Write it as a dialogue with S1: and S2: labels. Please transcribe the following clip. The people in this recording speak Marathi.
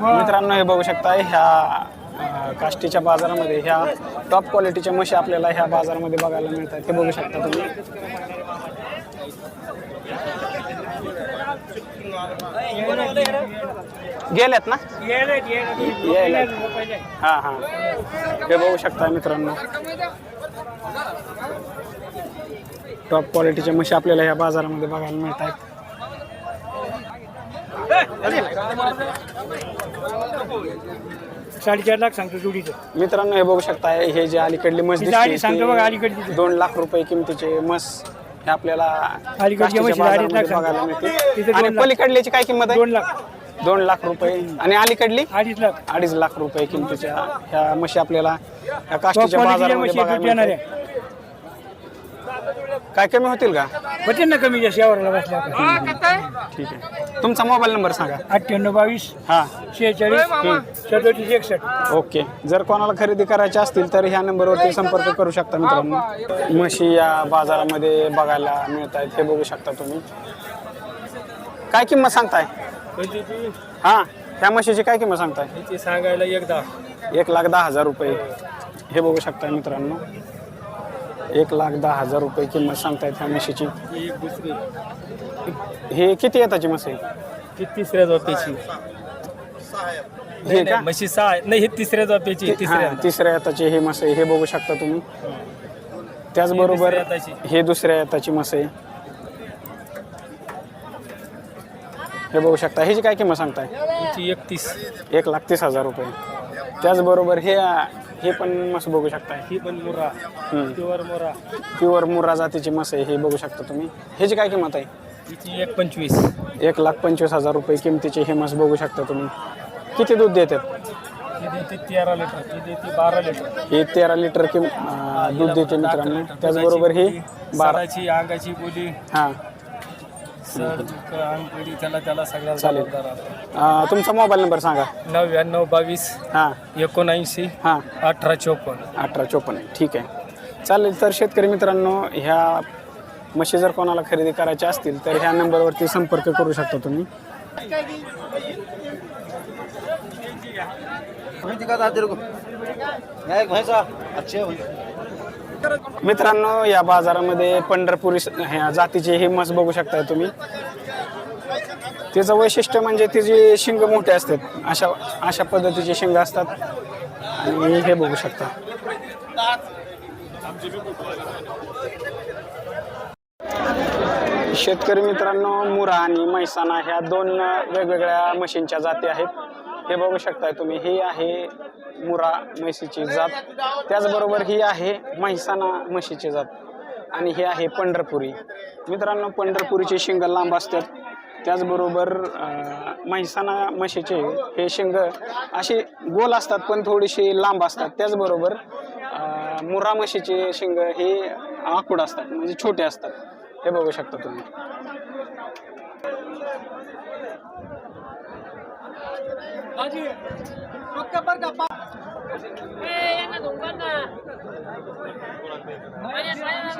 S1: मित्रांनो हे बघू शकता ह्या काष्टीच्या बाजारामध्ये ह्या टॉप क्वालिटीच्या म्हशी आपल्याला ह्या बाजारामध्ये बघायला मिळतात. हे बघू शकता तुम्ही. गेल्यात ना? यायला हा हा. हे बघू शकता मित्रांनो. टॉप क्वालिटीच्या म्हशी आपल्याला ह्या बाजारामध्ये बघायला मिळत आहेत
S2: साडेचार लाख सांगतो जोडीचं
S1: मित्रांनो हे बघू शकता हे जे अलीकडली म्हस
S2: तिचं आधी
S1: दिसते
S2: सांगतो बघा, अलीकडची ती.
S1: दोन लाख रुपये किमतीचे म्हस हे आपल्याला काष्टीच्या
S2: लाख
S1: बाजारामध्ये बघायला
S2: सांगतो.
S1: मिळते
S2: तिथे
S1: आणि
S2: दोन लाख.
S1: पलीकडल्याची काय किंमत आहे
S2: दोन लाख
S1: दोन लाख रुपये आणि अलीकडली
S2: अडीच लाख
S1: अडीच लाख रुपये किमतीच्या ह्या म्हशी आपल्याला ह्या काष्टीच्या
S2: क्वालिटीच्या
S1: बाजारामध्ये
S2: म्हशी
S1: बघायला
S2: देणार. आहे
S1: काय कमी होतील का
S2: होते ना कमी जास्त यावरला बसल्या.
S1: ठीक आहे. तुमचा मोबाईल नंबर सांगा.
S2: अठ्ठ्याण्णव बावीस
S1: हा.
S2: शेहेचाळीस सदोतीस एकसष्ट.
S1: ओके. जर कोणाला खरेदी करायची असतील तर ह्या नंबरवरती संपर्क करू. शकता मित्रांनो. म्हशी या बाजारामध्ये बघायला मिळत आहेत हे बघू शकता तुम्ही. काय किंमत सांगताय? हा ह्या म्हशीची काय किंमत सांगताय?
S2: ते सांगायला एकदा
S1: एक लाख दहा हजार रुपये. हे बघू शकता मित्रांनो. एक लाख दहा हजार रुपये किंमत सांगतायत ह्या म्हशीची.
S2: एक दुसरी
S1: हे किती येताची म्हस आहे
S2: ती तिसऱ्या झोपेची
S1: हे का?
S2: म्हशी सहा नाही हे तिसऱ्या झोपेची
S1: हा, तिसऱ्या येताची हे म्हस आहे. हे बघू शकता तुम्ही. त्याचबरोबर
S2: ही दुसऱ्या येताची.
S1: हे दुसऱ्या येताची म्हस आहे. हे बघू शकता. ह्याची काय किंमत सांगताय?
S2: तिची एकतीस.
S1: एक लाख तीस हजार रुपये. त्याचबरोबर हे हे पण मस बघू शकताय
S2: ही पण मुरा
S1: हम्म.
S2: प्युअर मोरा
S1: प्युअर मुर्रा जातीची मस आहे हे बघू शकता तुम्ही. ह्याची काय किंमत आहे?
S2: एक पंचवीस.
S1: एक लाख पंचवीस हजार रुपये किमतीची हे मस बघू शकता तुम्ही. किती दूध देतात?
S2: देते तेरा लिटर. देते बारा लिटर.
S1: हे तेरा लिटर किम अं, दूध देते मित्रांनो. त्याचबरोबर ही बारा
S2: बाराची अंगाची बोली
S1: हां.
S2: सर त्याला त्याला
S1: चालेल.
S2: जबाबदार आहे.
S1: अं, तुमचा मोबाईल नंबर सांगा.
S2: नव्याण्णव बावीस
S1: हां.
S2: एकोणऐंशी
S1: हां.
S2: अठरा चोपन्न.
S1: अठरा चोपन्न. ठीक आहे. चालेल तर शेतकरी मित्रांनो ह्या म्हशी जर कोणाला खरेदी करायच्या असतील तर ह्या नंबरवरती संपर्क करू शकता तुम्ही. मित्रांनो या बाजारामध्ये पंढरपुरी ह्या जातीची ही म्हस बघू शकता तुम्ही. तिचं वैशिष्ट्य म्हणजे तिची शिंग मोठे असतात अशा अशा पद्धतीचे शिंग असतात. आणि हे बघू शकता. शेतकरी मित्रांनो मुरा आणि मैसाना ह्या दोन वेगवेगळ्या म्हशींच्या जाती आहेत. हे बघू शकताय तुम्ही ही आहे मुरा म्हशीची जात. त्याचबरोबर ही आहे म्हैसाना म्हशीची जात. आणि ही आहे पंढरपुरी. मित्रांनो पंढरपुरीचे शिंग लांब असतात. त्याचबरोबर म्हैसाना म्हशीचे हे शिंग असे गोल असतात पण थोडीशी लांब असतात. त्याचबरोबर मुरा म्हशीचे शिंग हे आकूड असतात म्हणजे छोटे असतात. हे बघू शकता तुम्ही. Haji, pagka barga pa. Eh, yan na doon ka na. Ayan, ayan.